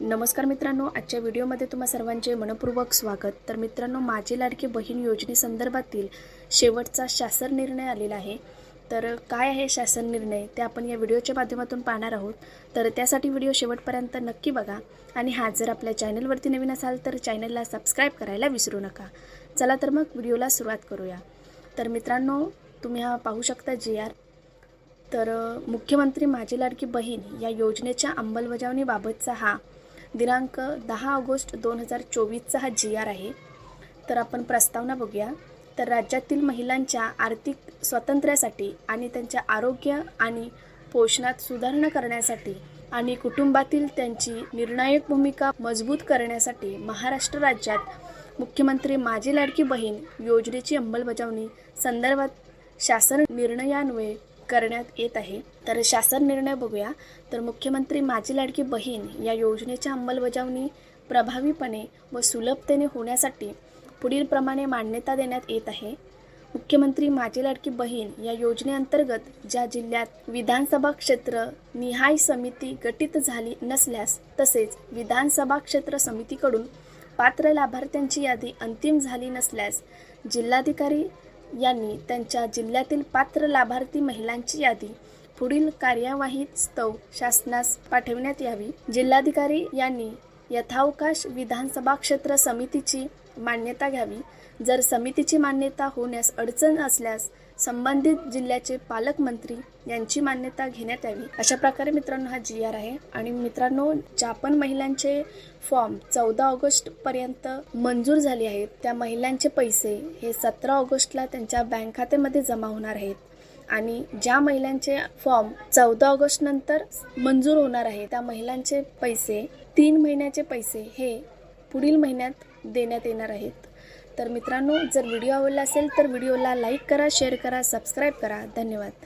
नमस्कार मित्रांनो आजच्या व्हिडिओमध्ये तुम्हा सर्वांचे मनपूर्वक स्वागत. तर मित्रांनो माझी लाडकी बहीण योजनेसंदर्भातील शेवटचा शासन निर्णय आलेला आहे. तर काय आहे शासन निर्णय? ते आपण या व्हिडिओच्या माध्यमातून पाहणार आहोत. तर त्यासाठी व्हिडिओ शेवटपर्यंत नक्की बघा. आणि हा जर आपल्या चॅनलवरती नवीन असाल तर चॅनलला सबस्क्राईब करायला विसरू नका. चला तर मग व्हिडिओला सुरुवात करूया. तर मित्रांनो तुम्ही हा पाहू शकता जी आर. तर मुख्यमंत्री माझी लाडकी बहीण या योजनेच्या अंमलबजावणीबाबतचा हा दिनांक दहा ऑगस्ट दोन हजार चोवीसचा हा जी आर आहे. तर आपण प्रस्तावना बघूया. तर राज्यातील महिलांच्या आर्थिक स्वातंत्र्यासाठी आणि त्यांच्या आरोग्य आणि पोषणात सुधारणा करण्यासाठी आणि कुटुंबातील त्यांची निर्णायक भूमिका मजबूत करण्यासाठी महाराष्ट्र राज्यात मुख्यमंत्री माझी लाडकी बहीण योजनेची अंमलबजावणी संदर्भात शासन निर्णयान्वये करण्यात येत आहे. तर शासन निर्णय बघूया. तर मुख्यमंत्री माझी लाडकी बहीण या योजनेच्या अंमलबजावणी प्रभावीपणे व सुलभतेने होण्यासाठी पुढीलप्रमाणे मान्यता देण्यात येत आहे. मुख्यमंत्री माझी लाडकी बहीण या योजनेअंतर्गत ज्या जिल्ह्यात विधानसभा क्षेत्र निहाय समिती गठीत झाली नसल्यास तसेच विधानसभा क्षेत्र समितीकडून पात्र लाभार्थ्यांची यादी अंतिम झाली नसल्यास जिल्हाधिकारी यांनी त्यांच्या जिल्ह्यातील पात्र लाभार्थी महिलांची यादी पुढील कार्यवाहीत स्तव शासनास पाठविण्यात यावी. जिल्हाधिकारी यांनी यथावकाश विधानसभा क्षेत्र समितीची मान्यता घ्यावी. जर समितीची मान्यता होण्यास अडचण असल्यास संबंधित जिल्ह्याचे पालकमंत्री यांची मान्यता घेण्यात यावी. अशा प्रकारे मित्रांनो हा जी आर आहे. आणि मित्रांनो ज्या पण महिलांचे फॉर्म चौदा ऑगस्ट पर्यंत मंजूर झाले आहेत. त्या महिलांचे पैसे हे सतरा ऑगस्टला त्यांच्या बँक खात्यामध्ये जमा होणार आहेत. आणि ज्या महिलांचे फॉर्म चौदा ऑगस्ट नंतर मंजूर होणार आहे त्या महिलांचे पैसे तीन महिन्याचे पैसे हे पुढील महिन्यात देण्यात येणार आहेत. तर मित्रांनो जर व्हिडिओ आवडला असेल तर व्हिडिओला लाईक करा शेअर करा सबस्क्राईब करा. धन्यवाद.